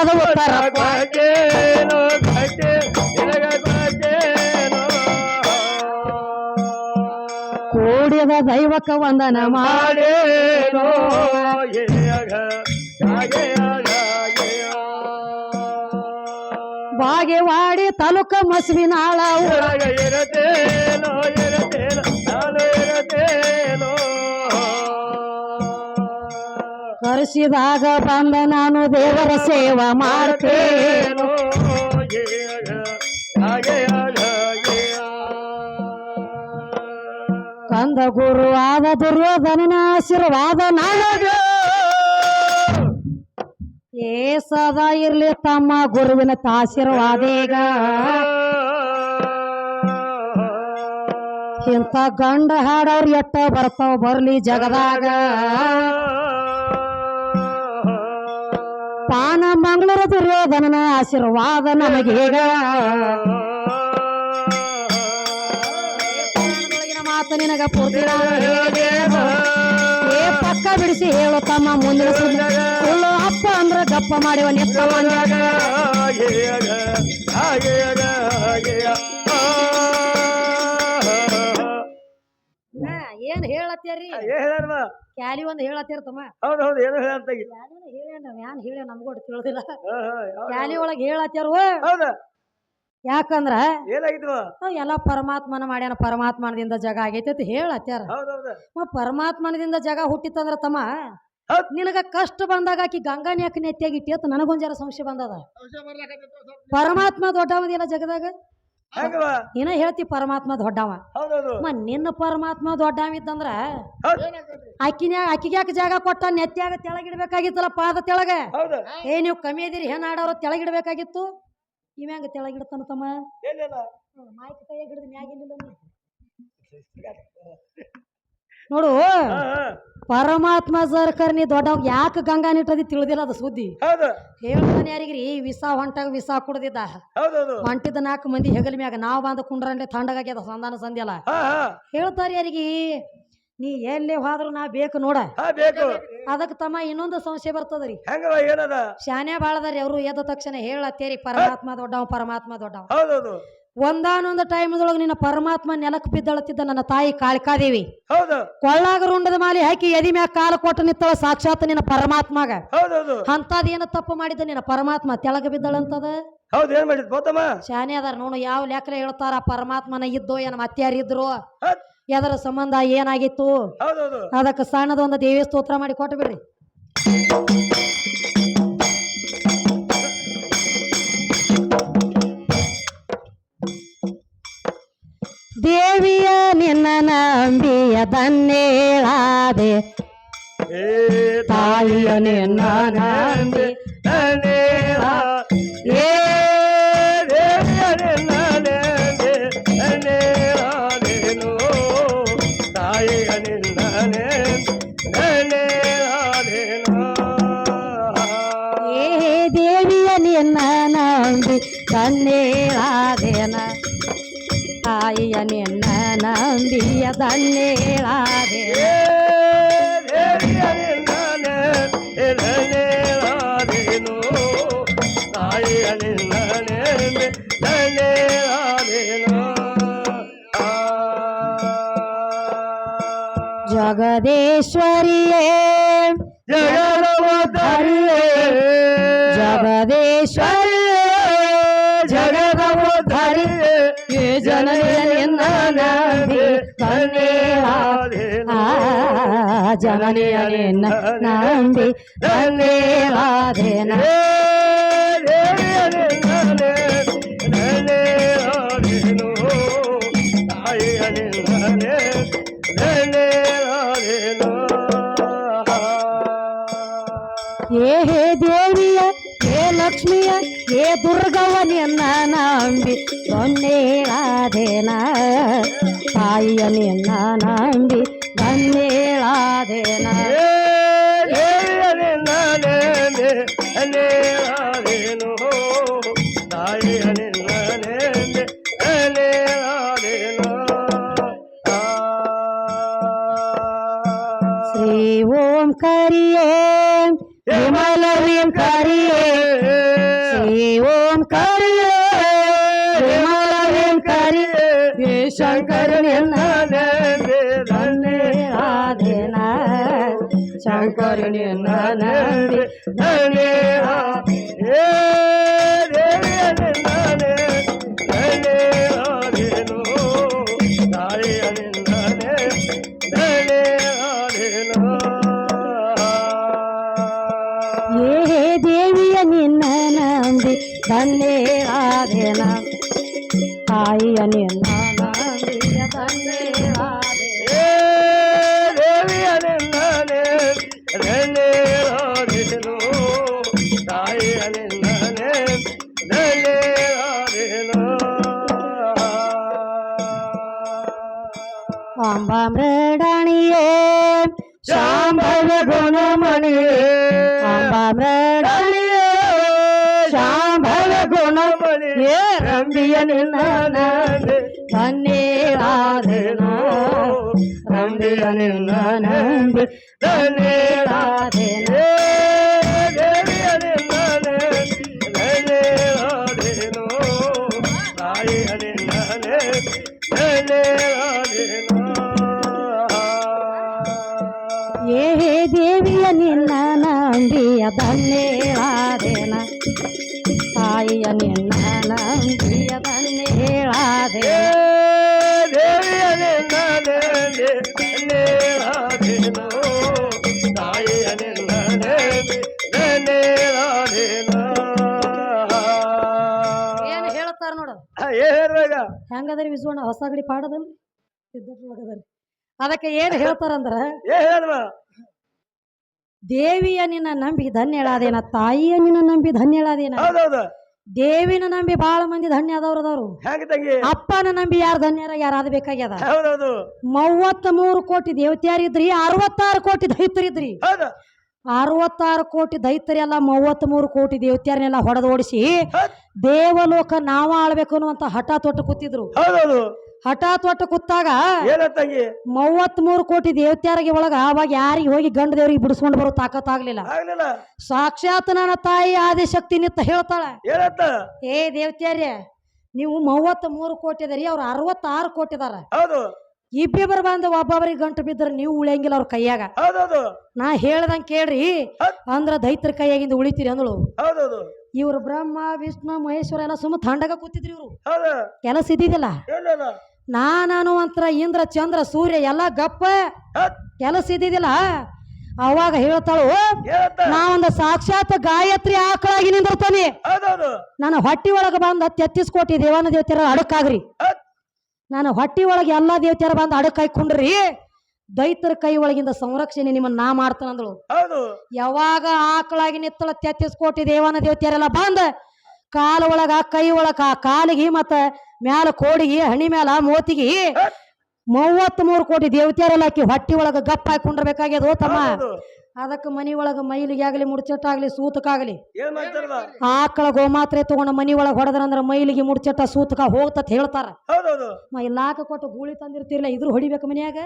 ಅದು ಕೂಡಿದ ದೈವಕ್ಕ ವಂದನ ಮಾಡಿ ಬಾಗೇವಾಡಿ ತಾಲೂಕ ಮಸ್ವಿನಾಳ ಊರ ಒಳಗ ಕರೆಸಿದಾಗ ಬಂದ ನಾನು ದೇವರ ಸೇವಾ ಮಾಡ್ತೇನು ಕಂದ ಗುರುವಾದ ದುರ್ಯೋಧನನ ಆಶೀರ್ವಾದ ನನಗ ಏ ಸದಾ ಇರ್ಲಿ ತಮ್ಮ ಗುರುವಿನ ತಾಶೀರ್ವಾದೇಗ ಇಂಥ ಗಂಡ ಹಾಡವ್ರು ಎಟ್ಟ ಬರ್ತಾವ ಬರ್ಲಿ ಜಗದಾಗ. ಪಾನ ಮಂಗಳೂರು ದುರ್ಯೋಧನನ ಆಶೀರ್ವಾದ ನಮಗೀಗ ಮಾತು ನಿನಗ ಪೂರ್ತಿ ಏ ಪಕ್ಕ ಬಿಡಿಸಿ ಹೇಳು ತಮ್ಮ ಮುಂದಿನ ಸುಳ್ಳು ಅಪ್ಪ ಅಂದ್ರ ದಪ್ಪ ಮಾಡಿವ ನಿತ್ತ ಹಾ, ಏನ್ ಹೇಳತ್ತೀರಿ? ಕ್ಯಾಲಿ ಒಂದ್ ಹೇಳತ್ತೀರ ತಮ್ಮ. ಹೌದು ಹೌದು ಏನು ಹೇಳಂತ ಹೇಳೇನ ಯಾನ್ ಹೇಳ ನಮ್ಗೂ ತಿಳಿದಿಲ್ಲ. ಕ್ಯಾಲಿ ಒಳಗ್ ಹೇಳತ್ತೀರು ಹೌದ? ಯಾಕಂದ್ರ? ಎಲ್ಲ ಎಲ್ಲಾ ಪರಮಾತ್ಮನ ಮಾಡ್ಯಾನ ಪರಮಾತ್ಮನದಿಂದ ಜಗ ಆಗೈತಿ ಅಂತ ಹೇಳತ್ಯಾರ ಹೌದು ಪರಮಾತ್ಮನದಿಂದ ಜಗ ಹುಟ್ಟಿತ್ತಂದ್ರ ತಮ್ಮ. ನಿನಗ ಕಷ್ಟ ಬಂದಾಗ ಆಕಿ ಗಂಗಾನಿ ಯಾಕೆ ನೆತ್ತಿಯಾಗಿ ಇಟ್ಟಿ ಅಂತ ನನಗೊಂದ್ ಜರ ಸಂಶಯ ಬಂದದ. ಪರಮಾತ್ಮ ದೊಡ್ಡವದಿಲ್ಲ ಜಗದಾಗ? ನೀನ ಹೇಳ್ತಿ ಪರಮಾತ್ಮ ದೊಡ್ಡವ. ಮ ನಿನ್ನ ಪರಮಾತ್ಮ ದೊಡ್ಡವ ಇದ್ದಂದ್ರ ಹೌದು ಅಕ್ಕಿಗೆ ಆಕಿಗೆ ಯಾಕೆ ಜಾಗ ಕೊಟ್ಟ? ನೆತ್ತಿಯಾಗ ತೆಳಗಿಡ್ಬೇಕಾಗಿತ್ತಲ್ಲ ಪಾದ ತೆಳಗ? ಏ ನೀವು ಕಮ್ಮಿ ಇದೀರಿ ಏನ್ ಆಡೋರು ತೆಳಗಿಡ್ಬೇಕಾಗಿತ್ತು? ಇವ್ಯಾಂಗ ತೆಳಗಿಡ್ತಾನ ತಮ್ಮ? ಏನಿಲ್ಲ ಮಾಹಿತಿ ಕೈಯಾಗ ಹಿಡಿದು ಮ್ಯಾಗಿಲ್ಲ ನೋಡು. ಪರಮಾತ್ಮ ಸರ್ಕರ್ ನೀ ದೊಡ್ಡವ ಯಾಕೆ ಗಂಗಾ ನಿಟ್ಟದಿ ತಿಳಿದಿಲ್ಲ ಅದು ಸುದ್ದಿ. ಹೌದು. ಹೇಳ್ತಾನೆ ಯಾರಿಗ್ರಿ ವಿಸ ಹೊಂಟಾಗ ವಿಸ ಕುಡ್ದಿದ್ದ. ಹೌದೌದು. ಹೊಂಟಿದ ನಾಲ್ಕು ಮಂದಿ ಹೆಗಲ ಮ್ಯಾಗ ನಾವ್ ಬಂದ ಕುಂಡ್ರಂಡೆ ತಂಡಗಾಗ್ಯದ ಸಂಧಾನ ಸಂಧ್ಯಲ್ಲ ಹಾ ಹಾ. ಹೇಳ್ತಾರ ಯಾರಿಗೆ ನೀ ಎಲ್ಲಿ ಹೋದ್ರು ನಾ ಬೇಕು ನೋಡ. ಹಾ ಬೇಕು. ಅದಕ್ಕೆ ತಮ್ಮ ಇನ್ನೊಂದು ಸಂಶಯ ಬರ್ತದ್ರಿ. ಹೆಂಗವ ಏನದ? ಶಾನೆ ಬಾಳದಾರಿ ಅವರು ಎದ್ದ ತಕ್ಷಣ ಹೇಳತ್ತೇರಿ ಪರಮಾತ್ಮ ದೊಡ್ಡವ ಪರಮಾತ್ಮ ದೊಡ್ಡವ. ಹೌದೌದು. ಒಂದಾನೊಂದು ಟೈಮ್ದೊಳಗೆ ನಿನ್ನ ಪರಮಾತ್ಮ ನೆಲಕ್ಕೆ ಬಿದ್ದಳತ್ತಿದ್ದ ನನ್ನ ತಾಯಿ ಕಾಳಿಕಾದೇವಿ. ಹೌದು. ಕೊಳ್ಳಾಗ ರುಂಡದ ಮಾಲಿ ಹಾಕಿ ಎದಿ ಮ್ಯಾಗ ಕಾಲ ಕೊಟ್ಟು ನಿತ್ತಳ ಸಾಕ್ಷಾತ್ ನಿನ್ನ ಪರಮಾತ್ಮಗ. ಹೌದೌದು. ಏನ ಏನು ತಪ್ಪು ಮಾಡಿದ ನಿನ್ನ ಪರಮಾತ್ಮ ತೆಳಗ ಬಿದ್ದಳಂತದ? ಹೌದು ಏನ್ ಮಾಡಿದ್ ಬೋತಮ್ಮ? ಶಾನೆ ಅದಾರ ನೋಡು ಯಾವ ಲೆಕ್ಕಲೆ ಹೇಳ್ತಾರ ಪರಮಾತ್ಮನ ಇದ್ದೋ ಏನ ಮತ್ತಾರ ಇದ್ರು? ಎದರ ಸಂಬಂಧ ಏನಾಗಿತ್ತು? ಹೌದೌದು. ಅದಕ್ಕೆ ಸಣ್ಣದೊಂದು ದೇವಿ ಸ್ತೋತ್ರ ಮಾಡಿ ಕೊಟ್ಟು ಬಿಡ್ರಿ. ದೇವಿಯ ನಿನ್ನ ನಂಬಿಯ ದನ್ನೇಳಾದೆ ಏ ತಾಯಿಯ ನಿನ್ನ ನಂಬಿ ನೇರ ಏ ದೇವಿಯ ನಿನ್ನ ನೆಂದೆ ನೇರಾದೇನು ತಾಯಿಯ ನಿನ್ನ ನೇರಾದೇನು ಏ ದೇವಿಯ ನಿನ್ನ ನಂಬಿ ದನ್ನೇಳಾದೇನ ತಾಯಿಯ ನಿನ್ನ ನಂಬಿಯ ದನ್ನೇಳಾದೇನ ಏ ದೇವಿಯ ನಿನ್ನ ನೇರಾದೇನು ತಾಯಿಯ ನಿನ್ನ ನೇರಾದೇನು ಆ ಜಗದೇಶ್ವರಿಯೇ ಜಗದವತರಿಯೇ ಜನನಿಯ ನಿನ್ನ ನಂಬಿ ದನ್ನೇಳಾದೇನ ಏ ಹೇ ದೇವಿಯ ಏ ಲಕ್ಷ್ಮಿಯ ಏ ದುರ್ಗವನಿಯನ್ನ ನಂಬಿ ದೊನ್ನೇಳಾದೇನ ತಾಯಿಯ ನಿನ್ನ ನಂಬಿ ஸ்ரீ ஓம் கரியே விமலவின் கரியே. ஸ்ரீ ஓம் ಶಂಕರ ನಿನ್ನ ನಂಬಿ ಏ ದೇವಿಯ ನಿನ್ನ ನಂಬಿ ಆದೇನ? ತಾಯಿಯ ನಿನ್ನ അമ്പാമ്രേടാണിയേ ശാംഭവ ഗുണമണിയേ അമ്പാമ്രേടാണിയേ ശാംഭവ ഗുണമണിയേ റമ്പിയനിന്നാനേ ധന്യേരാധനോ റമ്പിയനിന്നാനേ ധന്യേരാധനേ ಹೆಂಗದ್ರಿ ವಿಶ್ವಣ್ಣ ಹೊಸ ಗಡಿ ಪಾಡದಲ್ರಿ? ಅದಕ್ಕೆ ಏನ್ ಹೇಳ್ತಾರಂದ್ರ ದೇವಿಯ ನಿನ್ನ ನಂಬಿ ಧನ್ಯಳಾದೇನ ತಾಯಿಯ ನಿನ್ನ ನಂಬಿ ಧನ್ಯಳಾದೇನ ಹೌದೌದು. ದೇವಿನ ನಂಬಿ ಬಾಳ ಮಂದಿ ಧನ್ಯ ಅದವ್ರದವ್ರು ಅದಾರು ಹೆಂಗ ತಂಗಿ? ಅಪ್ಪನ ನಂಬಿ ಯಾರು ಧನ್ಯರ ಯಾರಾದ ಬೇಕಾಗ್ಯದ? ಹೌದೌದು. ಮೂವತ್ತ ಮೂರು ಕೋಟಿ ದೇವತೆಯಾರಿದ್ರಿ ಅರವತ್ತಾರು ಕೋಟಿ ದೈತರಿದ್ರಿ ಹೌದು. ಅರವತ್ತಾರು ಕೋಟಿ ದೈತರೆಲ್ಲ ಮೂವತ್ತ್ ಮೂರು ಕೋಟಿ ದೇವತೆಯರನ್ನೆಲ್ಲ ಹೊಡೆದೋಡಿಸಿ ಹೌದ್. ದೇವಲೋಕ ನಾವ ಆಳ್ಬೇಕು ಅನ್ನುವಂತ ಹಠ ತೊಟ್ಟು ಕೂತಿದ್ರು. ಹೌದೌದು. ಹಠ ತೊಟ್ಟು ಕೂತಾಗ ಮೂವತ್ ಮೂರು ಕೋಟಿ ದೇವತ್ಯಾರಿಗೆ ಒಳಗ ಅವಾಗ ಯಾರಿಗೆ ಹೋಗಿ ಗಂಡ ದೇವ್ರಿಗೆ ಬಿಡಿಸ್ಕೊಂಡು ಬರೋ ತಾಕತ್ ಆಗ್ಲಿಲ್ಲ. ಸಾಕ್ಷಾತ್ ನನ್ನ ತಾಯಿ ಆದಿಶಕ್ತಿ ನಿತ್ತ ಹೇಳ್ತಾಳ. ಏನತ್ತ ಏ ದೇವತ್ಯಾರ್ಯ ನೀವು ಮೂವತ್ತ್ ಮೂರು ಕೋಟಿ ಅದರಿ ಅವ್ರು ಅರವತ್ತಾರು ಕೋಟಿ ಅದಾರ. ಹೌದು. ಇಬ್ಬಿಬ್ಬರು ಬಂದು ಒಬ್ಬೊಬ್ಬರಿಗೆ ಗಂಟು ಬಿದ್ದರೆ ನೀವು ಉಳಿಯಂಗಿಲ್ಲ ಅವ್ರ ಕೈಯಾಗ. ಹೌದೌದು. ನಾ ಹೇಳ್ದಂಗೆ ಕೇಳ್ರಿ ಅಂದ್ರ ದೈತ್ರ ಕೈಯಾಗಿಂದ ಉಳಿತೀರಿ ಅಂದಳು. ಹೌದೌದು. ಇವ್ರು ಬ್ರಹ್ಮ ವಿಷ್ಣು ಮಹೇಶ್ವರ ಎಲ್ಲ ಸುಮ್ಮ ತಾಂಡಾಗ ಕೂತಿದ್ರಿ ಇವ್ರು. ಕೆಲಸ ಇದ್ದಿದ್ದಿಲ್ಲ. ನಾನು ಅಂತರ ಇಂದ್ರ ಚಂದ್ರ ಸೂರ್ಯ ಎಲ್ಲ ಗಪ್ಪ. ಕೆಲಸ ಇದ್ದಿದ್ದಿಲ್ಲ. ಅವಾಗ ಹೇಳ್ತಾಳು ನಾವೊಂದು ಸಾಕ್ಷಾತ್ ಗಾಯತ್ರಿ ಆಕಳಾಗಿ ನಿಂದಿರ್ತಾನೆ. ನಾನು ಹೊಟ್ಟಿ ಒಳಗೆ ಬಂದ ತೆತ್ತಿಸ್ ಕೋಟಿ ದೇವಾನ ದೇವತೆಯರ ಅಡಕಾಗ್ರಿ ನಾನು ಹೊಟ್ಟಿ ಒಳಗೆ ಎಲ್ಲಾ ದೇವತೆಯರ ಬಂದು ಅಡಕಾಯ್ಕೊಂಡ್ರಿ ದೈತರ ಕೈ ಒಳಗಿಂದ ಸಂರಕ್ಷಣೆ ನಿಮ್ಮನ್ನ ನಾ ಮಾಡ್ತಾನಂದಳು ಹೌದು. ಯಾವಾಗ ಆಕಳಾಗಿ ನಿತ್ತಳ ತೆತ್ತಿಸ್ಕೊಟ್ಟಿ ದೇವನ ದೇವತೆಯರೆಲ್ಲ ಬಂದ ಕಾಲ ಒಳಗ ಕೈ ಒಳಗ ಕಾಲಿಗೆ ಮತ್ತ ಮ್ಯಾಲ ಕೋಡಿಗೆ ಹಣಿ ಮ್ಯಾಲ ಮೋತಿಗೆ ಮೂವತ್ತ್ ಮೂರು ಕೋಟಿ ದೇವತೆಯರೆಲ್ಲ ಆಕಿ ಹೊಟ್ಟಿ ಒಳಗ ಗಪ್ಪ ಹಾಕೊಂಡ್ರಬೇಕಾಗ್ಯದ ತಮ್ಮ. ಅದಕ್ಕೆ ಮನಿ ಒಳಗ ಮೈಲಿಗೆ ಆಗ್ಲಿ ಮುಡ್ಚಟ್ಟಾಗ್ಲಿ ಸೂತಕಾಗ್ಲಿ ಆಕಳ ಗೋಮಾತ್ರೆ ತಗೊಂಡ ಮನಿ ಒಳಗ ಹೊಡೆದ್ರಂದ್ರ ಮೈಲಿಗೆ ಮುಡ್ಚಟ್ಟ ಸೂತಕ ಹೋಗ್ತತ್ ಹೇಳ್ತಾರ. ಎಲ್ಲಾಕ ಇಲ್ಲಾಕ ಕೊಟ್ಟು ಗೂಳಿ ತಂದಿರ್ತಿರ್ಲ ಇದ್ರು ಹೊಡಿಬೇಕು ಮನ್ಯಾಗ?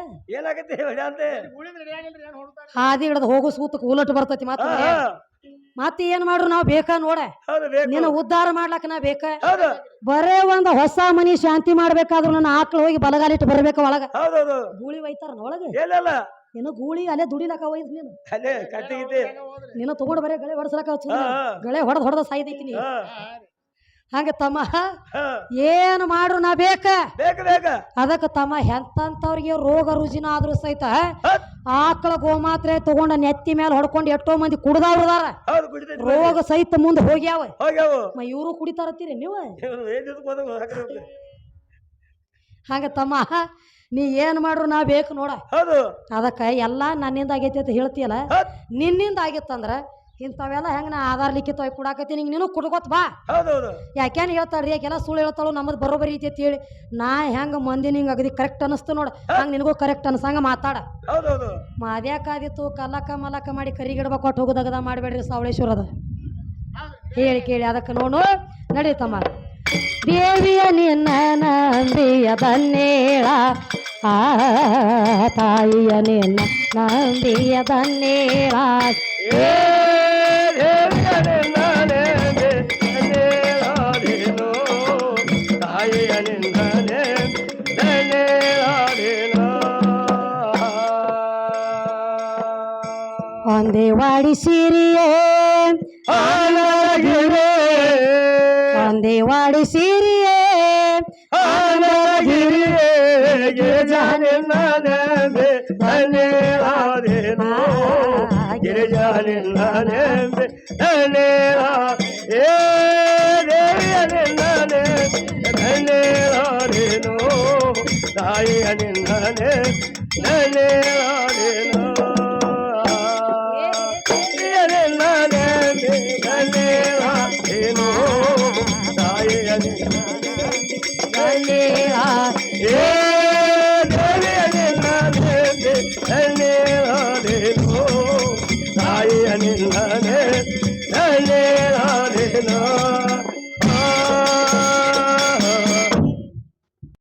ಹಾದಿ ಹಿಡ್ದು ಹೋಗು ಸೂತಕ ಉಲಟ್ ಬರ್ತೈತಿ ಮತ್ತ ಹಾ, ಮತ್ತೆ ಏನ್ ಮಾಡ್ರು ನಾವ್ ಬೇಕಾ ನೋಡ? ನೀನು ಬೇಕು. ನಿನ್ನ ಉದ್ಧಾರ ಮಾಡ್ಲಕ್ಕ ನಾ ಬೇಕ? ಹೌದು. ಬರೇ ಒಂದ್ ಹೊಸ ಮನಿ ಶಾಂತಿ ಮಾಡ್ಬೇಕಾದ್ರೂ ನನ್ನ ಆಕಳು ಹೋಗಿ ಬಲಗಾಲಿಟ್ಟು ಬರ್ಬೇಕ ಒಳಗ. ಗೂಳಿ ಒಯ್ತಾರ ಒಳಗ? ಏನು ಗೂಳಿ ಅಲ್ಲೇ ದುಡಿಲಕ್ಕ ಒಯ್ದು ನೀನು. ಅಲ್ಲೇ ಬರೀ ನೀನು ತಗೊಂಡ್ ಬರೇ ಗಳೆ ಹೊಡ್ಸಲಕ್ಕ ಹಾ ಹಾ, ಗಳೆ ಹೊಡೆದ್ ಹೊಡೆದ ಸಾಯ್ದೈತಿ ನೀ ಹಂಗ ತಮ್ಮ ಏನು ಮಾಡ್ರು ನಾ ಬೇಕ? ಅದಕ್ಕೆ ಬೇಕ ಅದಕ್ಕ ತಮ್ಮ ಎಂತಂತವ್ರಿಗೆ ರೋಗ ರುಜಿನ ಆದ್ರೂ ಸಹಿತ ಹತ್ ಆಕಳ ಗೋಮಾತ್ರೆ ತಗೊಂಡ ನೆತ್ತಿ ಮೇಲೆ ಹೊಡ್ಕೊಂಡು ಎಷ್ಟೋ ಮಂದಿ ಕುಡ್ದವ್ರದಾರ ರೋಗ ಸಹಿತ ಮುಂದೆ ಹೋಗ್ಯಾವ. ಇವರು ಕುಡಿತಾರತ್ತೀರಿ ನೀವು. ಹಂಗ ತಮ್ಮ ನೀ ಏನ್ ಮಾಡ್ರು ನಾ ಬೇಕು ನೋಡ. ಹೌದು. ಅದಕ್ಕ ಎಲ್ಲಾ ನನ್ನಿಂದ ಆಗೈತಿ ಅಂತ ಹೇಳ್ತೀಯಲ್ಲ? ನಿನ್ನಿಂದ ಆಗಿತ್ತಂದ್ರ ಇಂಥವೆಲ್ಲ ಹೆಂಗ ನಾ ಆಧಾರ್ ಲಿಖಿತ ಕೊಡಾಕತ್ತೀನಿ ಹಿಂಗ್ ನೀನು ಕುಡ್ಕೋತ್ ಬಾ. ಹೌದೌದು. ಯಾಕೇನ್ ಹೇಳ್ತಾಳ್ರಿ ಯಾಕೆಲ್ಲ ಸುಳ್ಳು ಹೇಳ್ತಾಳು ನಮ್ಮದು ಬರೋಬರಿ ಐತಿ ಅಂತ ಹೇಳಿ ನಾ ಹೆಂಗ ಮಂದಿ ನಿಂಗೆ ಅಗದಿ ಕರೆಕ್ಟ್ ಅನಿಸ್ತು ನೋಡ. ಹಂಗ ನಿನಗೂ ಕರೆಕ್ಟ್ ಅನ್ಸಂಗ ಮಾತಾಡ. ಹೌದೌದು. ಮಾದ್ಯಾಕಾದಿತ್ತು ಕಲ್ಲಕ ಮಲಕ ಮಾಡಿ ಕರಿಗಿಡಬ ಕೊಟ್ಟು ಹೋಗೋದಗದ ಮಾಡಬೇಡ್ರಿ ಸಾವಳೇಶ್ವರದ. ಹೇಳಿ ಕೇಳಿ ಅದಕ್ಕೆ ನೋಡು. ನಡೀತಮ್ಮ. ದೇವಿಯ ನಿನ್ನ ನಂಬಿಯ ಬನ್ನೇಳ ಆ ತಾಯಿಯ ನಿನ್ನ ನಂಬಿಯ ಬನ್ನೇಳ ಒಂದೇ ವಾಡಿ ಸಿರಿಯೇ ಒಂದೇವಾಡಿ ಸೀರಿಯೇ ಆನಗಿರೆ ಗಿರಿಜಾನಿಲ್ಲನೆಂಬೆ ಧನ್ಯರಾದೇನೋ ಗಿರಿಜಾನಿಲ್ಲನೆಂಬೆ ಧನ್ಯರಾ ಏ ದೇವಿಯನಿಲ್ಲನೆ ಧನ್ಯರಾದೇನೋ ತಾಯಿಯನಿಲ್ಲನೆ ಧನ್ಯರಾದೇನೋ